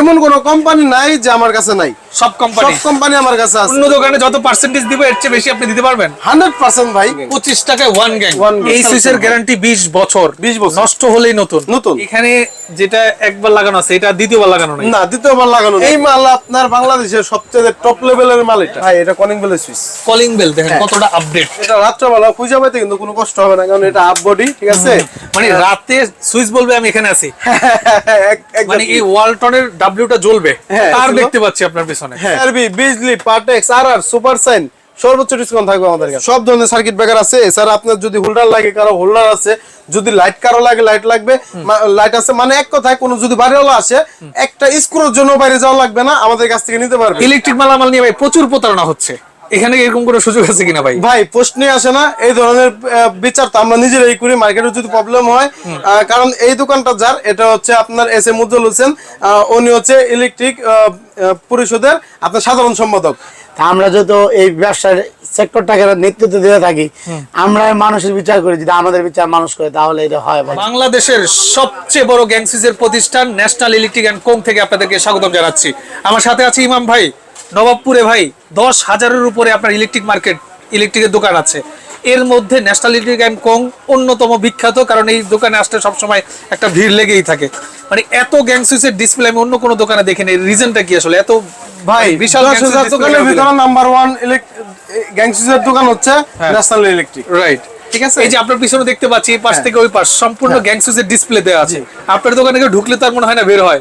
এমন কোন কোম্পানি নাই যে আমার কাছে নাই। সব কোম্পানি সব কোম্পানি আমার কাছে আছে। অন্য দোকানে যত পার্সেন্টেজ দিব এর চেয়ে বেশি আপনি দিতে পারবেন? হান্ড্রেড পার্সেন্ট ভাই। পঁচিশ টাকায় ওয়ান গ্যাং এই সুইচের গ্যারান্টি বিশ বছর। 20 বছর। নষ্ট হলেই নতুন। নতুন। এখানে যেটা একবার লাগানো আছে এটা দ্বিতীয়বার লাগানো নাই। না দ্বিতীয়বার লাগানো এই মাল আপনার বাংলাদেশের সবচেয়ে টপ লেভেলের মাল এটা। ভাই এটা কলিং বেলের সুইচ। কলিং বেল দেখেন হ্যাঁ। কতটা আপডেট এটা রাত্রেবেলা খুঁজে পাইতে কিন্তু কোনো কষ্ট হবে না কারণ এটা আপ বডি ঠিক আছে? মানে রাতে সুইচ বলবে আমি এখানে আছি। মানে এই ওয়ালটনের ডাব্লিউটা জ্বলবে। হ্যাঁ, তার দেখতে পাচ্ছি আপনার পিছনে। হ্যাঁ। RB Bijli Partex R R super sign সর্বোচ্চ ডিসকাউন্ট থাকবে আমাদের কাছে। সব ধরনের সার্কিট ব্রেকার আছে। এছাড়া আপনার যদি হোল্ডার লাগে কারও হোল্ডার আছে যদি লাইট কারও লাগে লাইট লাগবে। লাইট আছে মানে এক কথায় কোনো যদি বাড়িওয়ালা আসে একটা স্ক্রুর জন্য বাইরে যাওয়া লাগবে না আমাদের কাছ থেকে নিতে পারবে। ইলেকট্রিক মালামাল নিয়ে ভাই প্রচুর প্রতারণা হচ্ছে। এখানে এরকম কোনো সুযোগ আছে কিনা ভাই? ভাই প্রশ্নই আসে না। এই ধরনের বিচার তো আমরা নিজেরাই করি মার্কেটে যদি প্রবলেম হয়। কারণ এই দোকানটা যার এটা হচ্ছে আপনার এস এম উজ্জ্বল হোসেন। উনি হচ্ছে ইলেকট্রিক পরিষদের আপনার সাধারণ সম্পাদক। আমরা যত এই ব্যবসার সেক্টরটাকে নেতৃত্ব দিয়ে থাকি আমরা মানুষের বিচার করি যদি আমাদের বিচার মানুষ করে তাহলে এটা হয় বাংলাদেশের সবচেয়ে বড় গ্যাংসিসের প্রতিষ্ঠান ন্যাশনাল ইলেকট্রিক অ্যান্ড কোং থেকে আপনাদেরকে স্বাগতম জানাচ্ছি। আমার সাথে আছে ইমাম ভাই নবাবপুরে ভাই দশ হাজারের উপরে আপনার ইলেকট্রিক মার্কেট ইলেকট্রিকের দোকান আছে। এর মধ্যে ন্যাশনাল ইলেকট্রিক অ্যান্ড কোং অন্যতম বিখ্যাত কারণ এই দোকানে আসতে সবসময় একটা ভিড় লেগেই থাকে। মানে এত গ্যাংসিসের ডিসপ্লে আমি অন্য কোনো দোকানে দেখিনি রিজনটা কি আসলে? এত ভাই বিশাল হাজার দোকানের ভিতরে নাম্বার ওয়ান গ্যাংসিসের দোকান হচ্ছে। ন্যাশনাল ইলেকট্রিক রাইট ঠিক আছে? এই যে আপনার পিছনে দেখতে পাচ্ছি এই পাশ হ্যাঁ। থেকে ওই পাশ সম্পূর্ণ গ্যাংসিসের ডিসপ্লে দেওয়া আছে। আপনার দোকানে ঢুকলে তার মনে হয় না বের হয়।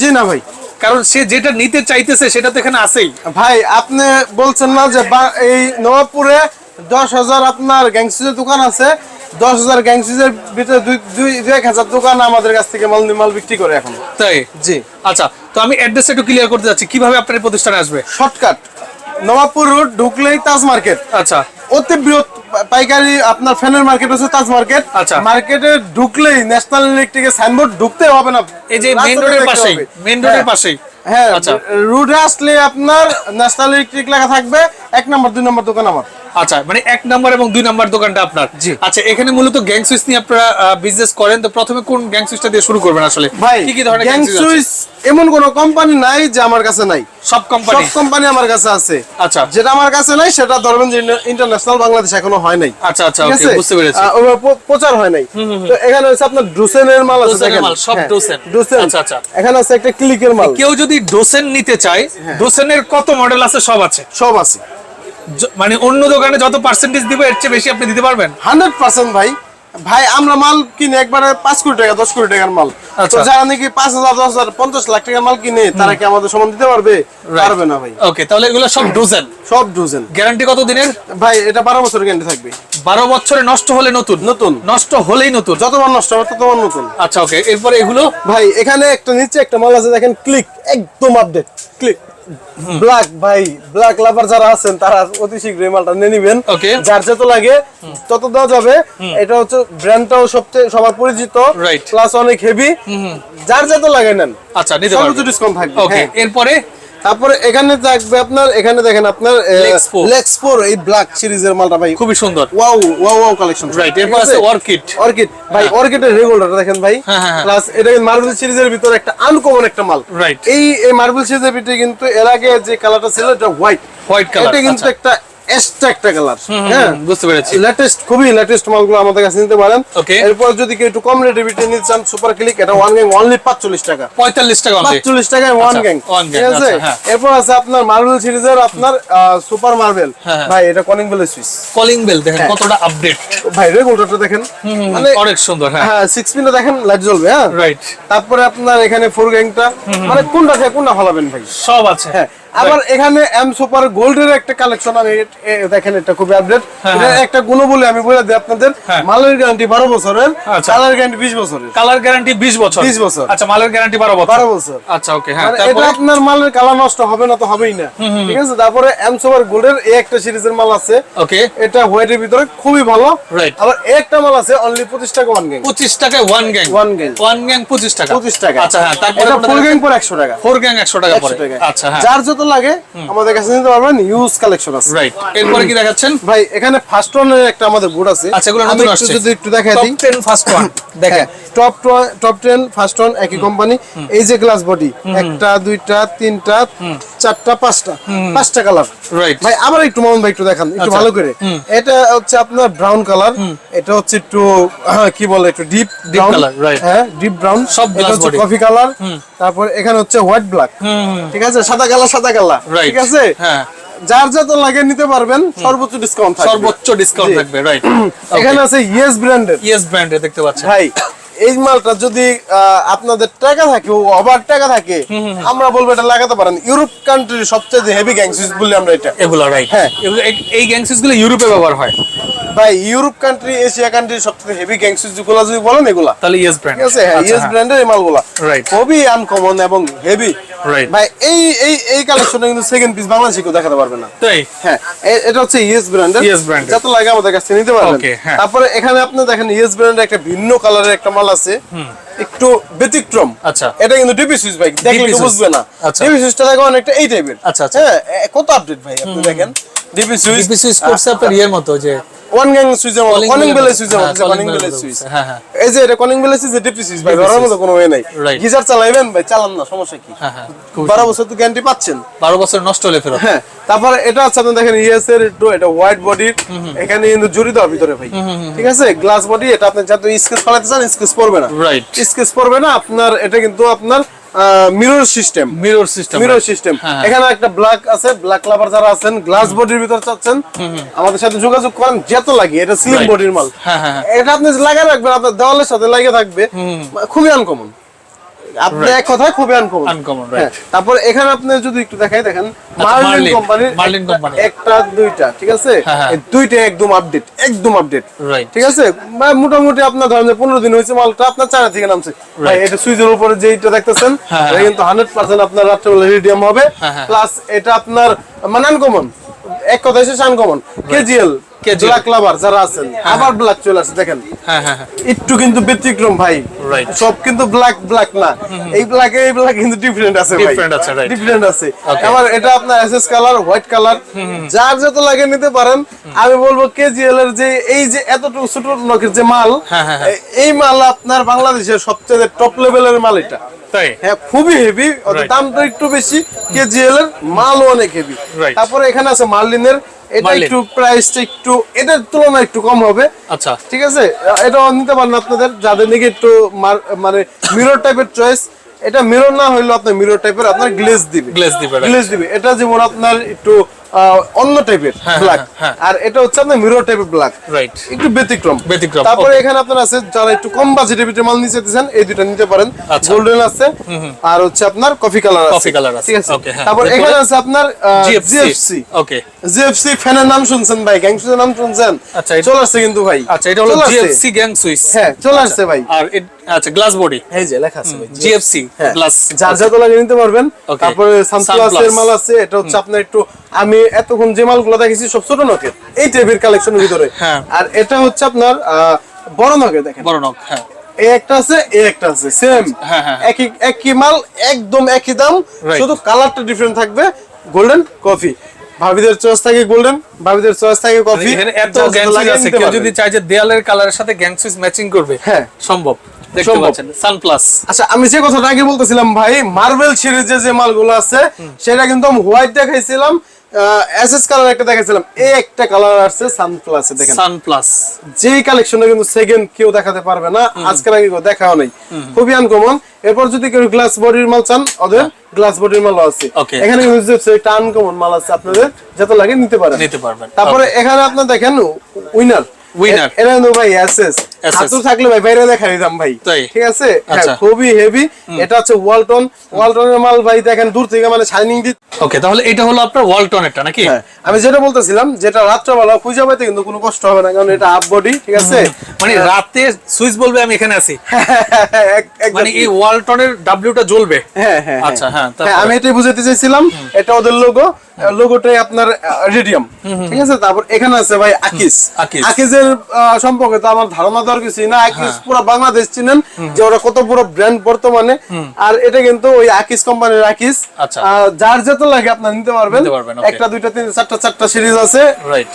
জি না ভাই। কারণ সে যেটা নিতে চাইতেছে সেটা তো এখানে আছেই। ভাই আপনি বলছেন না যে এই নবাবপুরে দশ হাজার আপনার গ্যাংসিসের দোকান আছে। দশ হাজার গ্যাংসিসের ভিতরে দুই দুই দুই এক হাজার দোকান আমাদের কাছ থেকে মাল মাল বিক্রি করে এখন। তাই? জি। আচ্ছা তো আমি অ্যাড্রেস একটু ক্লিয়ার করতে যাচ্ছি কীভাবে আপনার প্রতিষ্ঠানে আসবে? শর্টকাট। নবাবপুর রোড ঢুকলেই তাজ মার্কেট আচ্ছা। অতি বৃহৎ পাইকারি আপনার ফ্যানের মার্কেট আছে তাজ মার্কেট আচ্ছা। মার্কেটে ঢুকলেই ন্যাশনাল ইলেকট্রিকের সাইনবোর্ড ঢুকতে হবে না এই যে মেইন রোডের পাশেই। মেইন রোডের হ্যাঁ। পাশেই হ্যাঁ আচ্ছা। রুটে আসলে আপনার ন্যাশনাল ইলেকট্রিক লেখা থাকবে এক নম্বর দুই নম্বর দোকান আমার। আচ্ছা মানে এক নাম্বার এবং দুই নাম্বার দোকানটা আপনার। আচ্ছা এখানে মূলত গ্যাং সুইচ নিয়ে আপনারা বিজনেস করেন তো প্রথমে কোন গ্যাং সুইচটা দিয়ে শুরু করবেন আসলে? ভাই কি কি ধরনের গ্যাং সুইচ এমন কোন কোম্পানি নাই যে আমার কাছে নাই। সব কোম্পানি সব কোম্পানি আমার কাছে আছে। আচ্ছা। যেটা আমার কাছে নাই সেটা ধরবেন যে ইন্টারন্যাশনাল বাংলাদেশ এখনও হয় নাই। আচ্ছা আচ্ছা ওকে বুঝতে পেরেছি। প্রচার হয় নাই। তো এখানে হচ্ছে আপনার ডুসেনের মাল আছে। মাল, সব হ্যাঁ, ডোসেন। ডোসেন আচ্ছা, আচ্ছা। এখানে আছে একটা ক্লিকের মাল। কেউ যদি ডোসেন নিতে চাই হ্যাঁ। ডোসেনের কত মডেল আছে? সব আছে। সব আছে। মানে অন্য দোকানে যত পার্সেন্টেজ দিব এর চেয়ে বেশি আপনি দিতে পারবেন? হান্ড্রেড পার্সেন্ট ভাই। ভাই আমরা মাল কিনে একবারে পাঁচ কোটি টাকা দশ কোটি টাকার মাল। আচ্ছা। তো যারা নাকি পাঁচ হাজার দশ হাজার পঞ্চাশ লাখ টাকার মাল কিনে তারা কি আমাদের সমান দিতে পারবে? পারবে না ভাই। ওকে তাহলে এগুলো সব ডোজেন? সব ডোজেন। গ্যারান্টি কত দিনের? ভাই এটা বারো বছর গ্যারান্টি থাকবে। বারো বছরে নষ্ট হলে নতুন? নতুন। নষ্ট হলেই নতুন? যতবার নষ্ট হবে ততবার নতুন। আচ্ছা ওকে এরপরে এগুলো? ভাই এখানে একটা নিচে একটা মাল আছে দেখেন ক্লিক একদম আপডেট ক্লিক ব্ল্যাক ভাই ব্ল্যাক লাভার যারা আছেন তারা অতি শীঘ্রই মালটা নিয়ে নিবেন। যার যত লাগে তত দেওয়া যাবে। এটা হচ্ছে ব্র্যান্ডটাও সবচেয়ে সবার পরিচিত. প্লাস অনেক হেভি যার যত লাগে নেন। আচ্ছা ডিসকাউন্ট থাকবে ওকে হ্যাঁ। এরপরে তারপরে এখানে থাকবে আপনার এখানে দেখেন আপনার লেক্সপোর এই ব্ল্যাক সিরিজের মালটা ভাই। খুবই সুন্দর। Wow wow wow collection right এরপর আছে অর্কিড অর্কিড ভাই অর্কিডের রেগুলারটা দেখেন ভাই। হ্যাঁ, হ্যাঁ, হ্যাঁ। প্লাস এটা মার্বেল সিরিজের ভিতর একটা আনকমন একটা মাল। রাইট এই এই মার্বেল সিরিজের ভিতরে কিন্তু এর আগে যে কালারটা ছিল এটা হোয়াইট হোয়াইট কালার এটা কিন্তু একটা এক্সট্রা একটা কালার হ্যাঁ? বুঝতে পেরেছি। লেটেস্ট খুবই লেটেস্ট মালগুলো আমাদের কাছে নিতে পারেন। এরপর যদি কেউ একটু কম রেটে ভিতরে নিতে চান সুপার ক্লিক এটা ওয়ান গ্যাং অনলি পাঁচচল্লিশ টাকা। পঁয়তাল্লিশ টাকা অনলি পাঁচচল্লিশ টাকায় ওয়ান আচ্ছা, গ্যাং ঠিক আছে? আচ্ছা, হ্যাঁ। এরপর আছে আপনার মার্বেল সিরিজের আপনার সুপার মার্বেল হ্যাঁ। ভাই এটা কলিং সুইচ কলিং বেল দেখেন হ্যাঁ। কতটা আপডেট ভাই রেগুলেটরটা দেখেন। মানে অনেক সুন্দর হ্যাঁ। হ্যাঁ দেখেন লাইট জ্বলবে হ্যাঁ? রাইট তারপরে আপনার এখানে ফোর গ্যাংটা মানে কোনটা থেকে কোনটা হলাবেন ভাই? সব আছে। হ্যাঁ আবার এখানে এম সুপার গোল্ডের একটা কালেকশন আমি দেখেন এটা খুবই আপডেট হ্যাঁ, এটা হ্যাঁ। একটা গুণ বলে আমি বলে দিই আপনাদের হ্যাঁ। মালের গ্যারান্টি বারো বছরের আচ্ছা। কালার গ্যারান্টি বিশ বছরের। কালার গ্যারান্টি 20 বছর। 20 বছর। আচ্ছা মালের গ্যারান্টি 12 বছর। বারো বছর। আচ্ছা ওকে হ্যাঁ মানে এটা আপনার মালের কালার নষ্ট হবে না তো হবেই না। ঠিক আছে? তারপরে এম সুপার গোল্ডের এই একটা সিরিজের মাল আছে। ওকে এটা হোয়াইটের ভিতরে খুবই ভালো. আবার একটা মাল আছে অনলি পঁচিশ টাকা ওয়ান গ্যাং 25 টাকায় one gang One gang। One gang 25 টাকা। পঁচিশ টাকা। আচ্ছা হ্যাঁ তারপরে এটা ফোর গ্যাং পর একশো টাকা। ফোর গ্যাং 100 টাকা পড়ে আচ্ছা হ্যাঁ। যার যত লাগে আমাদের কাছে নিতে পারবেন ইউজ কালেকশন আছে। রাইট এরপরে কি দেখাচ্ছেন? ভাই এখানে ফার্স্ট ওয়ানের একটা আমাদের বুট আছে। আচ্ছা এগুলো নতুন আসছে। যদি একটু দেখাই টপ 10 ফার্স্ট ওয়ান দেখেন। Top top ten first one একই কোম্পানি এই যে গ্লাস বডি একটা দুইটা তিনটা চারটা পাঁচটা। পাঁচটা কালার রাইট ভাই আবার একটু মামুন ভাই একটু দেখান একটু আচ্ছা। ভালো করে। এটা হচ্ছে আপনার ব্রাউন কালার এটা হচ্ছে একটু আহ, কি বলে একটু ডিপ Deep color, right. হ্যাঁ ডিপ ব্রাউন সব glass হচ্ছে কফি কালার তারপর এখানে হচ্ছে হোয়াইট ব্ল্যাক ঠিক আছে? সাদা কালার সাদা ঠিক আছে? হ্যাঁ। যার যত লাগে নিতে পারবেন সর্বোচ্চ ডিসকাউন্ট থাকবে। সর্বোচ্চ ডিসকাউন্ট। থাকবে রাইট এখানে আছে ইয়েস ব্র্যান্ডের ইয়েস ব্র্যান্ডের দেখতে পাচ্ছেন। ভাই এই মালটা যদি আপনাদের টাকা থাকে ওভার টাকা থাকে আমরা বলব এটা লাগাতে পারেন। ইউরোপ কান্ট্রির সবচেয়ে হেভি গ্যাংসিস বলি আমরা এটা। এগুলো রাইট হ্যাঁ। এই গ্যাংসিসগুলো ইউরোপে ব্যবহার হয়। ভাই ইউরোপ কান্ট্রি এশিয়া কান্ট্রি সবচেয়ে হেভি গ্যাংসিসগুলো যদি বলেন এগুলা। তাহলে ইয়েস ব্র্যান্ড ঠিক আছে হ্যাঁ ইয়েস ব্র্যান্ডের এই মালগুলা. খুবই আনকমন এবং হেভি Right. ভাই এই এই এই কালেকশনটা কিন্তু সেকেন্ড পিস বাংলাদেশে কেউ দেখাতে পারবে না। তাই? হ্যাঁ এটা হচ্ছে ইয়েস ব্র্যান্ডের Yes brand এর। যত লাগে আমাদের কাছে নিতে পারবেন। হ্যাঁ। তারপরে এখানে আপনি দেখেন ইয়েস ব্র্যান্ডের একটা ভিন্ন কালারের একটা মাল আছে একটু ব্যতিক্রম। আচ্ছা। এটা কিন্তু ডিপি সুইচ ভাই দেখলে তো বুঝবে না। আচ্ছা। ডিপি সুইচটা দেখো অনেকটা এই টাইপের আচ্ছা, আচ্ছা। হ্যাঁ কত আপডেট ভাই আপনি দেখেন। ডিপি সুইচ ডিপি সুইচ করছে আপনার ইয়ের মতো যে ওয়ান গ্যাং সুইচের মতো কলিং bell বেলের মতো। সুইচের হ্যাঁ, মতো calling কলিং bell সুইচ হ্যাঁ, হ্যাঁ। এই যে এটা কলিং বেলের সুইচ ডিপি সুইচ ভাই ধরার মতো কোনো ওয়ে নাই। গিজার চালাইবেন ভাই চালান না সমস্যা কি? হ্যাঁ হ্যাঁ। খুব বারো বছর তো গ্যারান্টি পাচ্ছেন। বারো বছর নষ্ট হলে ফেরত। হ্যাঁ তারপরে এটা আপনি দেখেন ইএস এর একটু এটা হোয়াইট বডির এখানে কিন্তু ভিতরে ভাই। ঠিক আছে? গ্লাস বডি এটা আপনি যাতে স্কেচ ফলাতে চান স্কেচ পড়বে না। রাইট স্কেচ পড়বে না আপনার এটা কিন্তু আপনার mirror system mirror system mirror system. এখানে একটা ব্ল্যাক আছে ব্ল্যাক লাভার যারা আছেন গ্লাস বডির ভিতর চাচ্ছেন আমাদের সাথে যোগাযোগ করেন যত লাগে এটা স্লিম বডির মাল। হ্যাঁ, হ্যাঁ, হ্যাঁ। এটা আপনি লাগিয়ে রাখবেন আপনার দেওয়ালের সাথে লাগিয়ে থাকবে খুবই আনকমন আপনি এক কথায় খুবই আনকমন Uncommon, right. তারপর এখানে আপনি যদি একটু দেখাই দেখেন মার্লিন কোম্পানির Marlin company। একটা দুইটা ঠিক আছে? হ্যাঁ, হ্যাঁ। দুইটা একদম আপডেট একদম আপডেট. ঠিক আছে? মোটামুটি আপনার ধরেন যে পনেরো দিন হয়েছে মালটা আপনার চারা থেকে নামছে। ভাই এটা সুইচের উপরে যেইটা দেখতেছেন হ্যাঁ, এটা কিন্তু হান্ড্রেড পার্সেন্ট আপনার রাত্রেবেলা রিডিয়াম হবে। হ্যাঁ, হ্যাঁ। প্লাস এটা আপনার মানে আনকমন এক কথায় শেষ আনকমন কেজিএল ব্ল্যাক লাভার যারা আছেন আবার ব্ল্যাক চলে আসছে দেখেন। একটু কিন্তু ব্যতিক্রম ভাই। সব কিন্তু ব্ল্যাক ব্ল্যাক না। এই ব্ল্যাক এই ব্ল্যাক কিন্তু ডিফারেন্ট আছে ভাই। আছে, ডিফারেন্ট আছে। আবার এটা আপনার এসএস কালার হোয়াইট কালার যার যত লাগে নিতে পারেন। আমি বলব কেজিএল এর যে এই যে এতটুকু ছোট নখের যে মাল হ্যাঁ, হ্যাঁ, হ্যাঁ। এই মাল আপনার বাংলাদেশের সবচেয়ে টপ লেভেলের মাল এটা। তাই? হ্যাঁ খুবই হেভি. দামটা একটু বেশি। কেজিএল এর মালও অনেক হেভি তারপরে এখানে আছে মার্লিনের এটা একটু প্রাইসটা একটু এটার তুলনায় একটু কম হবে। আচ্ছা। ঠিক আছে? এটা নিতে পারেন আপনাদের যাদের নাকি একটু মানে মিরর টাইপের চয়েস এটা মিরর না হইল আপনার মিরর টাইপের আপনার গ্লেজ দিবে। গ্লেজ দিবে. গ্লেজ দিবে। এটা যেমন আপনার একটু অন্য টাইপের হ্যাঁ, ব্ল্যাক হ্যাঁ, হ্যাঁ। আর এটা হচ্ছে আপনার মিরর টাইপের ব্ল্যাক রাইট একটু ব্যতিক্রম। ব্যতিক্রম, তারপরে এখানে আপনার আছে যারা একটু কম বাজেটের ভিতরে মাল নিতে চাইতেছেন এই দুটো নিতে পারেন। আচ্ছা। গোল্ডেন আছে আর হচ্ছে আপনার কফি কালার আছে। Coffee color আছে, ঠিক আছে? হ্যাঁ। তারপর এখানে আছে আপনার জিএফসি ওকে জিএফসি ফ্যানের নাম শুনছেন ভাই গ্যাংসুদের নাম শুনছেন? আচ্ছা, এটা- চলে আসছে কিন্তু ভাই। আচ্ছা এটা হলো। জিএফসি গ্যাং সুইচ হ্যাঁ চলে আসছে ভাই। আর আচ্ছা গ্লাস বডি এই যে লেখা আছে ভাই জিএফসি হ্যাঁ। গ্লাস যার যত লাগে নিতে পারবেন. তারপরে সানপ্লাস এর মাল আছে এটা হচ্ছে আপনার একটু আমি এতক্ষণ যে মালগুলো দেখেছি সব ছোট এই টাইপের কালেকশনের ভিতরে। হ্যাঁ। আর এটা হচ্ছে আপনার বড় দেখেন। বড় নক হ্যাঁ। এই একটা আছে এই একটা আছে সেম হ্যাঁ, হ্যাঁ। একই একই মাল একদম একই দাম। শুধু কালারটা ডিফারেন্ট থাকবে গোল্ডেন কফি ভাবিদের চয়েস থাকে গোল্ডেন ভাবিদের চয়েস থাকে কফি এত গ্যাং আছে কেউ যদি চায় যে দেয়ালের কালারের সাথে ম্যাচিং করবে হ্যাঁ। সম্ভব। দেখতে পাচ্ছেন সানপ্লাস আচ্ছা আমি যে কথাটা আগে বলতেছিলাম ভাই মার্বেল সিরিজে যে মালগুলো আছে সেটা কিন্তু আমি হোয়াইট দেখাইছিলাম। এসএস কালার একটা দেখাইছিলাম। এই একটা কালার আসছে সানপ্লাসে দেখেন। সানপ্লাস যেই কালেকশনটা কিন্তু সেকেন্ড কেউ দেখাতে পারবে না আজকের আগে দেখাও নাই। খুবই আনকমন এরপর যদি কেউ গ্লাস বডির মাল চান ওদের গ্লাস বডির মাল আছে। এখানে একটা আনকমন মাল আছে আপনাদের যত লাগে নিতে পারেন। নিতে পারবেন। তারপরে এখানে আপনার দেখেন উইনার। এটা কিন্তু ভাই এসএস হাতুর থাকলে ভাই বাইরে দেখা দিতাম ভাই। ঠিক আছে? হ্যাঁ, আচ্ছা। খুবই হেভি এটা হচ্ছে ওয়ালটন ওয়ালটনের মাল ভাই দেখেন দূর থেকে মানে শাইনিং দি ওকে তাহলে এটা হলো আপনার ওয়ালটনেরটা নাকি? হ্যাঁ আমি যেটা বলতেছিলাম যেটা রাত্রেবেলা খুঁজে পাইতে কিন্তু কোনো কষ্ট হবে না কারণ এটা হাফ বডি ঠিক আছে? মানে রাতে সুইচ বলবে আমি এখানে আছি। মানে এই ওয়ালটনের ডাব্লিউটা জ্বলবে। হ্যাঁ হ্যাঁ আচ্ছা, হ্যাঁ, হ্যাঁ আমি এটাই বুঝাতে চাইছিলাম এটা ওদের লোগো লোগোটাই আপনার রেডিয়াম ঠিক আছে? তারপর এখানে আছে ভাই আকিস আকিস। আকিসের সম্পর্কে তো আমার ধারণা তো কিছু না আকিস পুরো বাংলাদেশ চিনেন যে ওরা কত বড় ব্র্যান্ড বর্তমানে। আর এটা কিন্তু ওই আকিস কোম্পানির আকিস আচ্ছা। যার যত লাগে আপনার নিতে পারবেন. একটা দুইটা তিনটা চারটা চারটা সিরিজ আছে।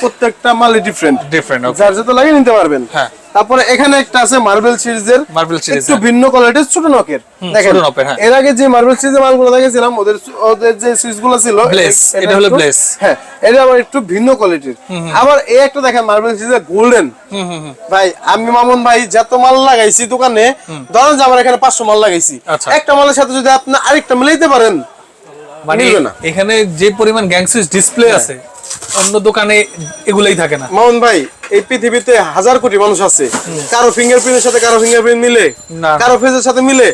প্রত্যেকটা মালই ডিফারেন্ট ডিফারেন্ট যার যত লাগে নিতে পারবেন। হ্যাঁ। তারপরে এখানে একটা আছে মার্বেল সিরিজের Marble series, একটু হ্যাঁ। ভিন্ন কোয়ালিটির ছোট নকের দেখেন হ্যাঁ। এর আগে যে মার্বেল সিরিজের মালগুলো দেখেছিলাম ওদের ওদের যে সুইচগুলো ছিল এ- এটা হলো Blaze। হ্যাঁ এটা আবার একটু ভিন্ন কোয়ালিটির আবার এই একটা দেখেন মার্বেল সিরিজের গোল্ডেন ভাই আমি মামুন ভাই যত মাল লাগাইছি দোকানে ধরেন যে আমার এখানে পাঁচশো মাল লাগাইছি আচ্ছা। একটা মালের সাথে যদি আপনি আরেকটা মিলাইতে পারেন মানে না। এখানে যে পরিমাণ গ্যাংসুইচ ডিসপ্লে আছে অন্য দোকানে এগুলাই থাকে না মামুন ভাই এই পৃথিবীতে হাজার কোটি মানুষ আছে। কারও ফিঙ্গারপ্রিন্টের সাথে কারও ফিঙ্গারপ্রিন্ট মিলে। কারও ফেসের সাথে মিলে।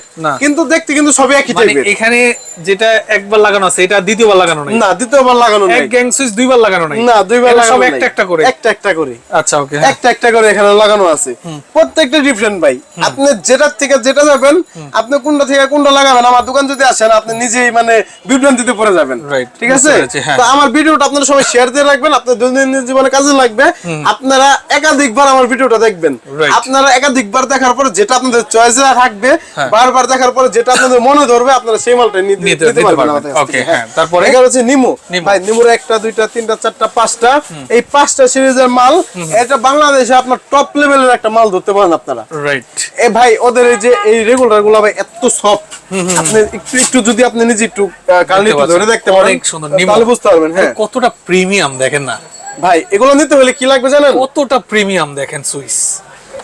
কিন্তু দেখতে কিন্তু সবই একই মানে টাইপের এখানে যেটা একবার লাগানো আছে এটা দ্বিতীয়বার লাগানো নাই। না দ্বিতীয়বার লাগানো নাই। এক গ্যাংসুইচ দুইবার লাগানো নাই। না দুইবার লাগানো সব একটা একটা করে। একটা একটা করে। আচ্ছা ওকে একটা একটা করে এখানে লাগানো আছে। প্রত্যেকটা ডিফারেন্ট ভাই। আপনি যেটার থেকে যেটা যাবেন আপনি কোনটা থেকে কোনটা লাগাবেন আমার দোকান যদি আসেন আপনি নিজেই মানে বিভ্রান্তিতে পড়ে যাবেন। ঠিক আছে? হ্যাঁ। তো আমার ভিডিওটা আপনারা সবাই শেয়ার দিয়ে রাখবেন আপনার দৈনন্দিন জীবনে কাজে লাগবে। আপনারা একাধিকবার আমার ভিডিওটা দেখবেন। আপনারা একাধিকবার দেখার পরে যেটা আপনাদের চয়েসে থাকবে হ্যাঁ। বারবার দেখার পরে যেটা আপনাদের মনে ধরবে আপনারা সেই মালটা নিতে নিতে- পারবেন থেকে, হ্যাঁ। তারপরে? এখানে হচ্ছে নিমু। ভাই নিমুর একটা দুইটা তিনটা চারটা পাঁচটা। এই পাঁচটা সিরিজের মাল এটা বাংলাদেশে আপনার টপ লেভেলের একটা মাল ধরতে পারেন আপনারা। রাইট এ ভাই ওদের এই যে এই রেগুলারগুলো ভাই এত সফট আপনি একটু একটু যদি আপনি নিজে একটু কারণ। ধরে দেখতে পারেন অনেক সুন্দর, নিমু। তাহলে বুঝতে পারবেন হ্যাঁ। কতটা প্রিমিয়াম দেখেন না। ভাই এগুলো নিতে হলে কি লাগবে জানেন? কতটা প্রিমিয়াম দেখেন সুইস।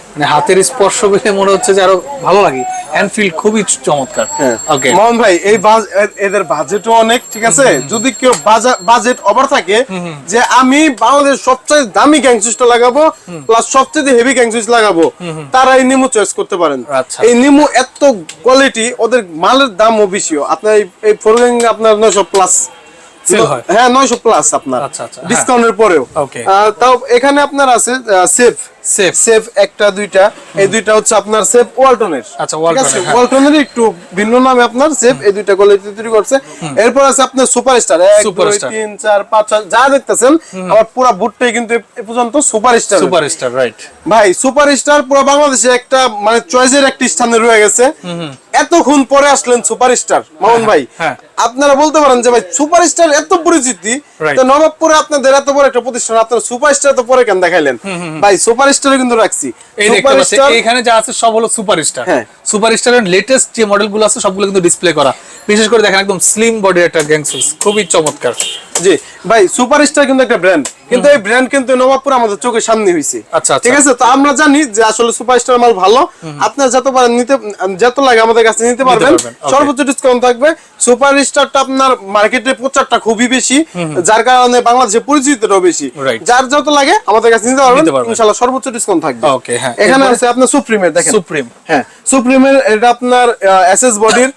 মানে হাতের স্পর্শ পেলে মনে হচ্ছে যে আরও ভালো লাগে। ফিল খুবই চমৎকার। হ্যাঁ। ওকে মোহন ভাই এই এদের বাজেটও অনেক ঠিক আছে? যদি কেউ বাজেট ওভার থাকে যে আমি বাংলাদেশ সবচেয়ে দামি গ্যাংসুইচটা লাগাবো প্লাস সবচেয়ে হেভি গ্যাংসুইচ লাগাবো তারা এই নিমু চয়েস করতে পারেন। আচ্ছা। এই নিমু এত কোয়ালিটি ওদের মালের দামও বেশিও। আপনার এই- এই ফোর আপনার নয়শো প্লাস হয়। হ্যাঁ নয়শো প্লাস আপনার আচ্ছা, আচ্ছা, হ্যাঁ। ডিসকাউন্টের পরেও. তাও এখানে আপনার আছে সেফ Safe। সেফ একটা দুইটা। এই দুইটা হচ্ছে আপনার সেফ ওয়ালটনের আচ্ছা, ওয়ালটনের, আছে? হ্যাঁ। ওয়ালটনের একটু ভিন্ন নামে আপনার সেফ এই দুইটা কোয়ালিটি তৈরি করছে। এরপর আছে আপনার সুপারস্টার এক দুই Superstar। তিন চার পাঁচ ছয় যা দেখতেছেন আমার পুরো বুটটাই কিন্তু এ পর্যন্ত সুপারস্টার সুপারস্টার রাইট ভাই সুপারস্টার পুরো বাংলাদেশে একটা মানে চয়েসের একটা স্থানে রয়ে গেছে। এতক্ষণ পরে আসলেন সুপারস্টার মামুন ভাই। হ্যাঁ। আপনারা বলতে পারেন যে ভাই সুপারস্টার এত পরিচিতি. তো নবাবপুরে আপনাদের এত বড় একটা প্রতিষ্ঠান আপনারা সুপারস্টার তো পরে কেন দেখাইলেন? ভাই সুপারস্টারে কিন্তু রাখছি। এই দেখতে পাচ্ছেন এখানে যা আছে সব হলো সুপারস্টার। সুপারস্টারের লেটেস্ট যে মডেলগুলো আছে সবগুলো কিন্তু ডিসপ্লে করা। বিশেষ করে দেখেন একদম স্লিম বডির একটা গ্যাংসুস খুবই চমৎকার। জি। ভাই সুপারস্টার কিন্তু একটা ব্র্যান্ড কিন্তু এই ব্র্যান্ড কিন্তু নবাবপুর আমাদের চোখের সামনে হয়েছে আচ্ছা, আচ্ছা। ঠিক আছে? তো আমরা জানি যে আসলে সুপারস্টার মাল ভালো। আপনার যত পারেন নিতে যত লাগে আমাদের কাছে নিতে পারবেন। সর্বোচ্চ ডিসকাউন্ট থাকবে। সুপারস্টারটা আপনার মার্কেটে প্রচারটা খুবই বেশি। যার কারণে বাংলাদেশে পরিচিতটাও বেশি। যার যত লাগে আমাদের কাছে নিতে পারবেন। ইনশাআল্লাহ সর্বোচ্চ ডিসকাউন্ট থাকবে। Okay, হ্যাঁ। এখানে আছে আপনার সুপ্রিমের দেখেন। সুপ্রিম হ্যাঁ সুপ্রিমের এটা আপনার এসএস বডির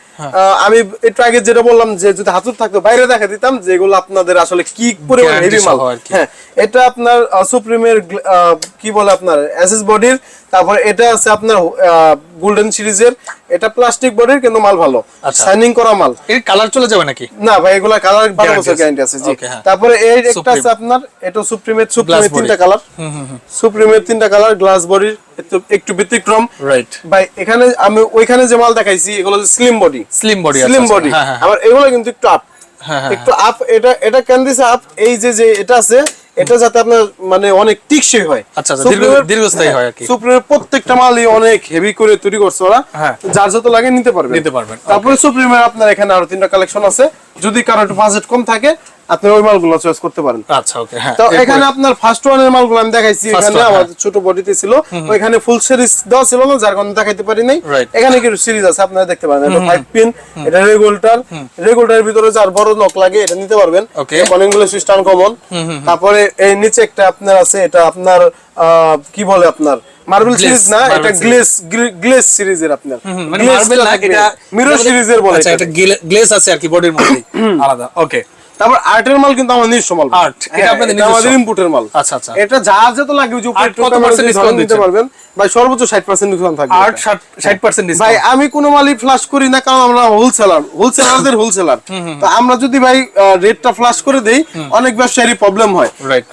আমি একটু আগে যেটা বললাম যে যদি হাতুর থাকতো বাইরে দেখা দিতাম যেগুলো আপনাদের আসলে কি পরিমাণ হেভি মাল। হ্যাঁ এটা আপনার সুপ্রিমের কি বলে আপনার এসএস বডির তারপর এটা আছে আপনার গোল্ডেন সিরিজের এটা প্লাস্টিক বডির কিন্তু মাল ভালো। আচ্ছা। শাইনিং করা মাল। এর কালার চলে যাবে নাকি? না ভাই এগুলা কালার বারো Guarantee বছর গ্যারান্টি আছে জি। হ্যাঁ। তারপরে এই একটা আছে আপনার এটা সুপ্রিমের সুপ্রিমের। তিনটা কালার সুপ্রিমের তিনটা কালার গ্লাস বডির একটু ব্যতিক্রম। রাইট ভাই এখানে আমি ওইখানে যে মাল দেখাইছি এগুলো slim body slim body slim body হ্যাঁ হ্যাঁ আবার এগুলো কিন্তু একটু আপ হ্যাঁ, হ্যাঁ, একটু আপ এটা এটা কেন দিছে আপ এই যে যে এটা আছে এটা যাতে আপনার মানে অনেক টিকসই হয়। আচ্ছা, আচ্ছা, দীর্ঘস্থায়ী হয় আর কি। সুপ্রিমের প্রত্যেকটা মালই অনেক হেভি করে তৈরি করছে ওরা। হ্যাঁ। যার যত লাগে নিতে পারবেন। নিতে পারবেন, তারপরে সুপ্রিমের আপনার এখানে আরও তিনটা কালেকশন আছে। যদি কারও একটু বাজেট কম থাকে আপনি ওই মালগুলো চয়েস করতে পারেন। আচ্ছা ওকে হ্যাঁ তো এখানে আপনার ফার্স্ট ওয়ানের মালগুলো আমি দেখাইছি এখানে one, হ্যাঁ। আমাদের ছোট বডিতে ছিল। ওইখানে ফুল সিরিজ দেওয়া ছিল না যার কারণে দেখাইতে পারি নাই। এখানে কিছু সিরিজ আছে আপনারা দেখতে পারেন। এটা ফাইভ পিন এটা রেগুলেটর রেগুলেটরের ভিতরে যার বড় নক লাগে এটা নিতে পারবেন। Okay. অনেকগুলো সিস্টেম কমন তারপরে এই নিচে একটা আপনার আছে এটা আপনার কি বলে আপনার? মার্বেল সিরিজ না? এটা গ্লেস গ্লেস সিরিজের আপনার। মানে মার্বেল না এটা মিরর সিরিজের বলে আচ্ছা এটা। গ্লেস আছে আর কি বডির মধ্যে। আলাদা ওকে তারপর আর্টের মাল কিন্তু আমাদের নিজস্ব মাল। আর্ট এটা হ্যাঁ, আপনাদের নিজস্ব। আমাদের? ইম্পোর্টের মাল। আচ্ছা, আচ্ছা। এটা যা যা লাগে লাগবে যে উপরে কত পার্সেন্ট ডিসকাউন্ট দিচ্ছেন? পারবেন ভাই সর্বোচ্চ ষাট পার্সেন্ট ডিসকাউন্ট থাকবে পার্সেন্ট ভাই আমি কোনো মালই করি না কারণ আমরা হোলসেলার হোলসেলারদের হোলসেলার তো আমরা যদি ভাই রেটটা করে দেই অনেক ব্যবসায়ীর প্রবলেম হয়। রাইট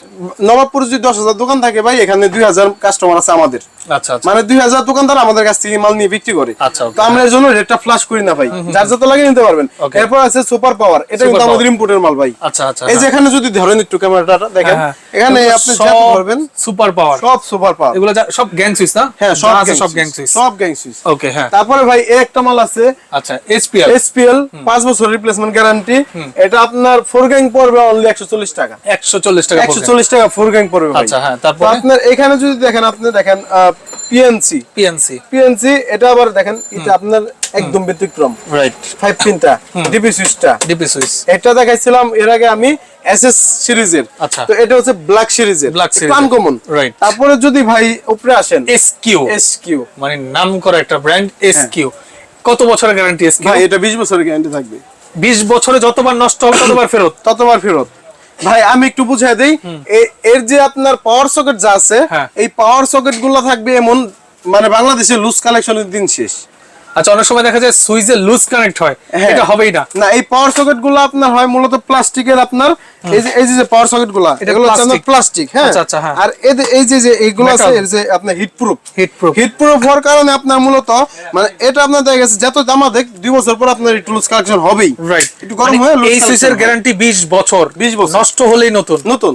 নবাবপুরে যদি দশ হাজার দোকান থাকে ভাই এখানে দুই হাজার কাস্টমার আছে আমাদের। আচ্ছা আচ্ছা। মানে দোকানদার আমাদের কাছ থেকে মাল নিয়ে বিক্রি করে। আচ্ছা, তো আমরা এর জন্য রেটটা ফ্লাশ করি না ভাই। যার যত লাগে নিতে পারবেন। এরপর আছে সুপার পাওয়ার এটা কিন্তু আমাদের। ইম্পোর্টের মাল ভাই। আচ্ছা আচ্ছা এই যে এখানে যদি ধরেন একটু ক্যামেরাটা দেখেন এখানে আপনি যা ধরবেন সুপার পাওয়ার সব সুপার পাওয়ার এগুলো সব গ্যাং সুইচ না? হ্যাঁ সব যা আছে gang সব গ্যাং সুইচ সব গ্যাং সুইচ ওকে হ্যাঁ। তারপরে ভাই একটা মাল আছে। আচ্ছা এসপিএল এসপিএল পাঁচ বছর রিপ্লেসমেন্ট গ্যারান্টি এটা আপনার ফোর গ্যাং পড়বে অনলি একশো চল্লিশ টাকা। ফোর গ্যাং পড়বে। আচ্ছা, হ্যাঁ, তো আপনার এখানে যদি দেখেন আপনি দেখেন পিএনসি পিএনসি পিএনসি এটা আবার দেখেন এটা আপনার একদম ব্যতিক্রম। রাইট ফাইভ পিনটা ডিপি সুইচটা ডিপি সুইচ এটা দেখাইছিলাম এর আগে আমি এসএস সিরিজের। আচ্ছা। তো এটা হচ্ছে ব্ল্যাক সিরিজের। Black series-এর। Uncommon Right. তারপরে যদি ভাই উপরে আসেন এসকিউ এস কিউ মানে নাম করা একটা ব্র্যান্ড এসকিউ কত বছরের গ্যারান্টি এসকিউ ভাই এটা বিশ বছরের গ্যারান্টি থাকবে। 20 বছরে যতবার নষ্ট হবে ততবার ফেরত? ততবার ফেরত। ভাই আমি একটু বুঝাই দেই। এর যে আপনার পাওয়ার সকেট যা আছে হ্যাঁ। এই পাওয়ার সকেটগুলো থাকবে এমন মানে বাংলাদেশে লুজ কালেকশনের দিন শেষ। আচ্ছা অনেক সময় দেখা যায় সুইচে লুজ কানেক্ট হয়। হ্যাঁ। এটা হবেই না। না এই পাওয়ার সকেটগুলো আপনার হয় মূলত প্লাস্টিকের আপনার এই যে এই যে পাওয়ার সকেটগুলা এগুলো আপনার প্লাস্টিক হ্যাঁ। আচ্ছা, আচ্ছা, হ্যাঁ। আর এই যে যে এইগুলো আছে এর যে আপনার heat proof heat proof heat proof হওয়ার কারণে আপনার মূলত মানে এটা আপনার দেখা গেছে যত জামা দেখ দুই বছর পর আপনার একটু লুজ কালেকশন হবেই। রাইট একটু গরম হয়ে loose এই সুইচের গ্যারান্টি 20 বছর। 20 বছর। নষ্ট হলেই নতুন। নতুন।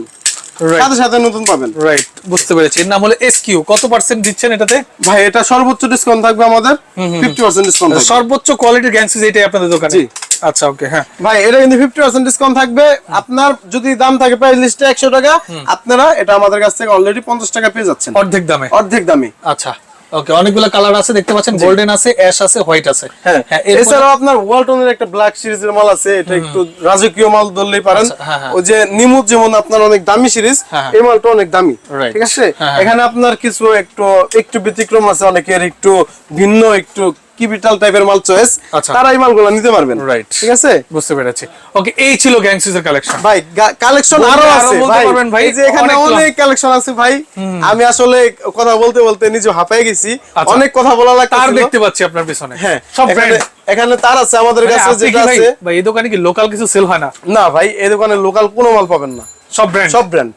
সাথে সাথে নতুন পাবেন। রাইট বুঝতে পেরেছি। এর নাম হলো এসকিউ কত পার্সেন্ট দিচ্ছেন এটাতে? ভাই এটা সর্বোচ্চ ডিসকাউন্ট থাকবে আমাদের। ফিফটি পার্সেন্ট ডিসকাউন্ট সর্বোচ্চ কোয়ালিটির এটাই আপনাদের দোকানে। জি। আচ্ছা ওকে হ্যাঁ। ভাই এটা কিন্তু ফিফটি পার্সেন্ট ডিসকাউন্ট থাকবে। আপনার যদি দাম থাকে প্রাইস লিস্টে একশো টাকা আপনারা এটা আমাদের কাছ থেকে অলরেডি পঞ্চাশ টাকা পেয়ে যাচ্ছেন। অর্ধেক দামে। অর্ধেক দামে। আচ্ছা। ওকে অনেকগুলো কালার আছে দেখতে পাচ্ছেন গোল্ডেন আছে অ্যাশ আছে হোয়াইট আছে হ্যাঁ এছাড়াও আপনার ওয়ালটনের একটা ব্ল্যাক সিরিজের মাল আছে এটা একটু রাজকীয় মাল ধরলেই পারেন আচ্ছা, হ্যাঁ, হ্যাঁ। ওই যে নিমুজ যেমন আপনার অনেক দামি সিরিজ হ্যাঁ, হ্যাঁ। এই মালটা অনেক দামি ঠিক আছে হ্যাঁ, হ্যাঁ। এখানে আপনার কিছু একটু একটু ব্যতিক্রম আছে অনেকের একটু ভিন্ন একটু কিবিটাল টাইপের মাল চয়েস আচ্ছা। তারা এই মালগুলো নিতে পারবেন। Right. ঠিক আছে? বুঝতে পেরেছি। ওকে এই ছিল গ্যাং কালেকশন ভাই কালেকশন আরও আরও আছে ভাই। এই যে এখানে অনেক কালেকশন আছে ভাই। আমি আসলে কথা বলতে বলতে নিজে হাঁপাই গেছি। আচ্ছা। অনেক কথা বলা লাগছে দেখতে পাচ্ছি আপনার পিছনে। হ্যাঁ সব ব্র্যান্ড এখানে তার আছে আমাদের কাছে যেটা আছে। ভাই এই দোকানে কি লোকাল কিছু সেল হয় না? না ভাই এই দোকানে লোকাল কোনো মাল পাবেন না। সব ব্র্যান্ড সব ব্র্যান্ড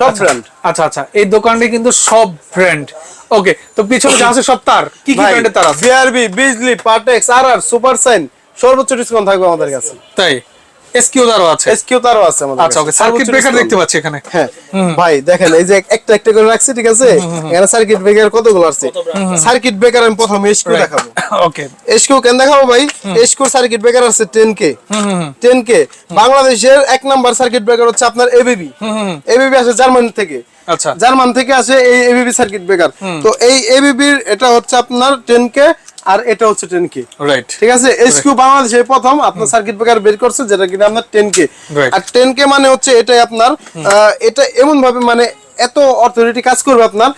সব ব্র্যান্ড আচ্ছা আচ্ছা এই দোকানে কিন্তু সব ব্র্যান্ড ওকে তো পিছনে যা আছে সব তার। কি কি ব্র্যান্ডের তার আছে? BRB Bijli Partex RR super sign সর্বোচ্চ ডিসকাউন্ট থাকবে আমাদের কাছে। তাই? এসকিউ তারও আছে? এসকিউ তারও আছে আমাদের আচ্ছা ওকে সার্কিট ব্রেকার দেখতে পাচ্ছি এখানে। হ্যাঁ ভাই দেখেন এই যে একটা একটা করে রাখছি ঠিক আছে? এখানে সার্কিট ব্রেকার কতগুলো আছে? সার্কিট ব্রেকার আমি প্রথমে এসকিউ দেখাবো। ওকে এসকিউ কেন দেখাবো ভাই? এসকিউ সার্কিট ব্রেকার আছে টেন কে টেন কে বাংলাদেশের এক নাম্বার সার্কিট ব্রেকার হচ্ছে আপনার এবিবি এবিবি আছে জার্মানি থেকে। আচ্ছা। জার্মান থেকে আসে এই এবিবি সার্কিট ব্রেকার তো এই এবিবির এটা হচ্ছে আপনার টেন কে আর এটা হচ্ছে টেন কে রাইট ঠিক আছে? এসকিউ বাংলাদেশে প্রথম আপনার সার্কিট ব্রেকার বের করছে যেটা কিনা আপনার টেন কে আর টেন কে মানে হচ্ছে এটাই আপনার আহ, এটা এমন ভাবে মানে এত অথরিটি কাজ করবে আপনার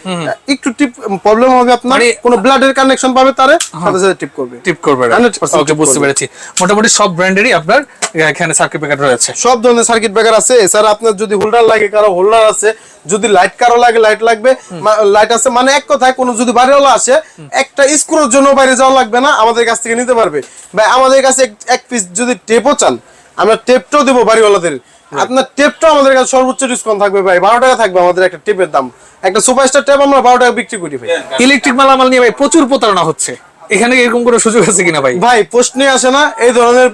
একটু টিপ প্রবলেম হবে আপনার মানে- কোনো ব্লাডের কানেকশন পাবে তারে সাথে সাথে টিপ করবে। টিপ করবে ওকে বুঝতে পেরেছি। মোটামুটি সব ব্র্যান্ডেরই আপনার এখানে সার্কিট ব্রেকার রয়েছে। সব ধরনের সার্কিট ব্রেকার আছে। এছাড়া আপনার যদি হোল্ডার লাগে কারও হোল্ডার আছে যদি লাইট কারও লাগে লাইট লাগবে। লাইট আছে মানে এক কথায় কোনো যদি বাড়িওয়ালা আসে একটা স্ক্রুর জন্য বাইরে যাওয়া লাগবে না আমাদের কাছ থেকে নিতে পারবে। ভাই আমাদের কাছে এক- এক পিস যদি টেপও চান আমরা টেপটাও দেবো বাড়িওয়ালাদের। আপনার টেপটাও আমাদের কাছে সর্বোচ্চ ডিসকাউন্ট থাকবে ভাই। বারো টাকা থাকবে আমাদের একটা টেপের দাম। একটা সুপারস্টার টেপ আমরা বারো টাকা বিক্রি করি ভাই। ইলেকট্রিক মালামাল নিয়ে ভাই প্রচুর প্রতারণা হচ্ছে। এখানে এরকম কোনো সুযোগ আছে কিনা ভাই? ভাই প্রশ্নই আসে না। এই ধরনের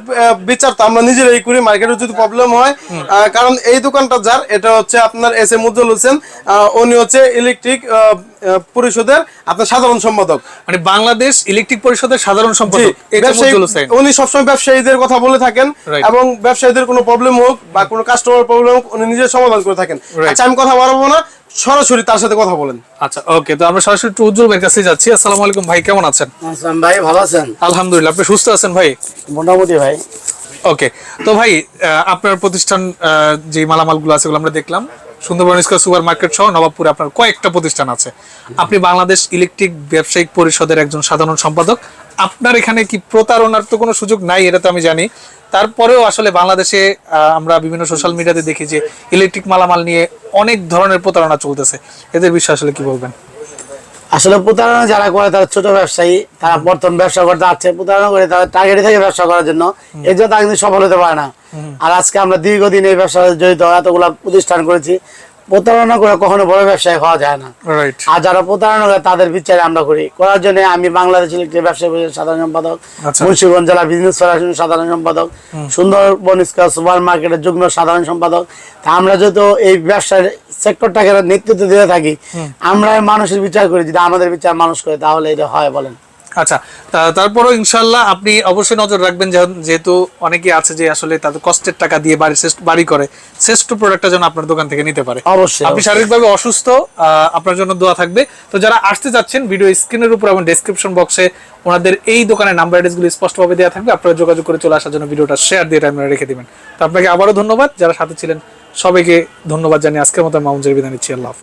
বিচার তো আমরা নিজেরাই করি। মার্কেটে যদি প্রবলেম হয় আহ, কারণ এই দোকানটা যার এটা হচ্ছে আপনার এস এম উজ্জ্বল হোসেন। আহ, উনি হচ্ছে ইলেকট্রিক পরিষদের আপনার সাধারণ সম্পাদক। মানে বাংলাদেশ ইলেকট্রিক পরিষদের সাধারণ সম্পাদক। উনি সবসময় ব্যবসায়ীদের কথা বলে থাকেন এবং ব্যবসায়ীদের কোনো প্রবলেম হোক বা কোনো কাস্টমার প্রবলেম হোক উনি নিজে সমাধান করে থাকেন। আচ্ছা আমি কথা বাড়াবো না সরাসরি তার সাথে কথা বলেন। আচ্ছা ওকে তো আমরা সরাসরি একটু উজ্জ্বল ভাইয়ের কাছে যাচ্ছি। আসসালামু আলাইকুম ভাই কেমন আছেন? ভাই ভালো আছেন? আলহামদুলিল্লাহ আপনি সুস্থ আছেন ভাই? মোটামুটি ভাই। ওকে তো ভাই আপনার প্রতিষ্ঠান যে মালামালগুলো আছে আমরা দেখলাম। সুন্দরবন স্কোয়ার সুপার মার্কেট সহ নবাবপুরে আপনার কয়েকটা প্রতিষ্ঠান আছে। আপনি বাংলাদেশ ইলেকট্রিক ব্যবসায়িক পরিষদের একজন সাধারণ সম্পাদক। আপনার এখানে কি প্রতারণার তো কোনো সুযোগ নাই, এটা তো আমি জানি। তারপরেও আসলে বাংলাদেশে আমরা বিভিন্ন সোশ্যাল মিডিয়াতে দেখি যে ইলেকট্রিক মালামাল নিয়ে অনেক ধরনের প্রতারণা চলতেছে। এদের বিষয়ে আসলে কি বলবেন? আসলে প্রতারণা যারা করে তারা ছোট ব্যবসায়ী তারা প্রথম ব্যবসা করতে আসছে প্রতারণা করে তারা টার্গেটে থেকে ব্যবসা করার জন্য। এই জন্য তারা কিন্তু সফল হতে পারে না। আর আজকে আমরা দীর্ঘদিন এই ব্যবসার জড়িত এতগুলা প্রতিষ্ঠান করেছি প্রতারণা করে কখনো বড় ব্যবসায়ী হওয়া যায় না। আর যারা প্রতারণা করে তাদের বিচারে আমরা করি। করার জন্য আমি বাংলাদেশ ইলেকট্রিক ব্যবসায়ী পরিষদের সাধারণ সম্পাদক আচ্ছা। মুন্সিগঞ্জ জেলা বিজনেস ফেডারেশনের সাধারণ সম্পাদক সুন্দরবন সুপার মার্কেটের যুগ্ম সাধারণ সম্পাদক। তা আমরা যেহেতু এই ব্যবসার সেক্টরটাকে নেতৃত্ব দিয়ে থাকি আমরা মানুষের বিচার করি যদি আমাদের বিচার মানুষ করে তাহলে এটা হয় বলেন। আচ্ছা তারপরেও ইনশাল্লাহ আপনি অবশ্যই নজর রাখবেন যেহেতু- যেহেতু অনেকে আছে যে আসলে তাদের কষ্টের টাকা দিয়ে বাড়ি বাড়ি করে শ্রেষ্ঠ প্রোডাক্টটা যেন আপনার দোকান থেকে নিতে পারে। অবশ্যই, আপনি শারীরিকভাবে অসুস্থ আহ, আপনার জন্য দোয়া থাকবে। তো যারা আসতে যাচ্ছেন ভিডিও স্ক্রিনের উপর এবং ডেসক্রিপশন বক্সে ওনাদের এই দোকানের নাম্বার অ্যাড্রেসগুলো স্পষ্টভাবে দেওয়া থাকবে। আপনারা যোগাযোগ করে চলে আসার জন্য ভিডিওটা শেয়ার দিয়ে টাইমে রেখে দিবেন। তো আপনাকে আবারও ধন্যবাদ। যারা সাথে ছিলেন সবাইকে ধন্যবাদ জানিয়ে আজকের মতো মাউন্টের বিদায় নিচ্ছি আল্লাহ।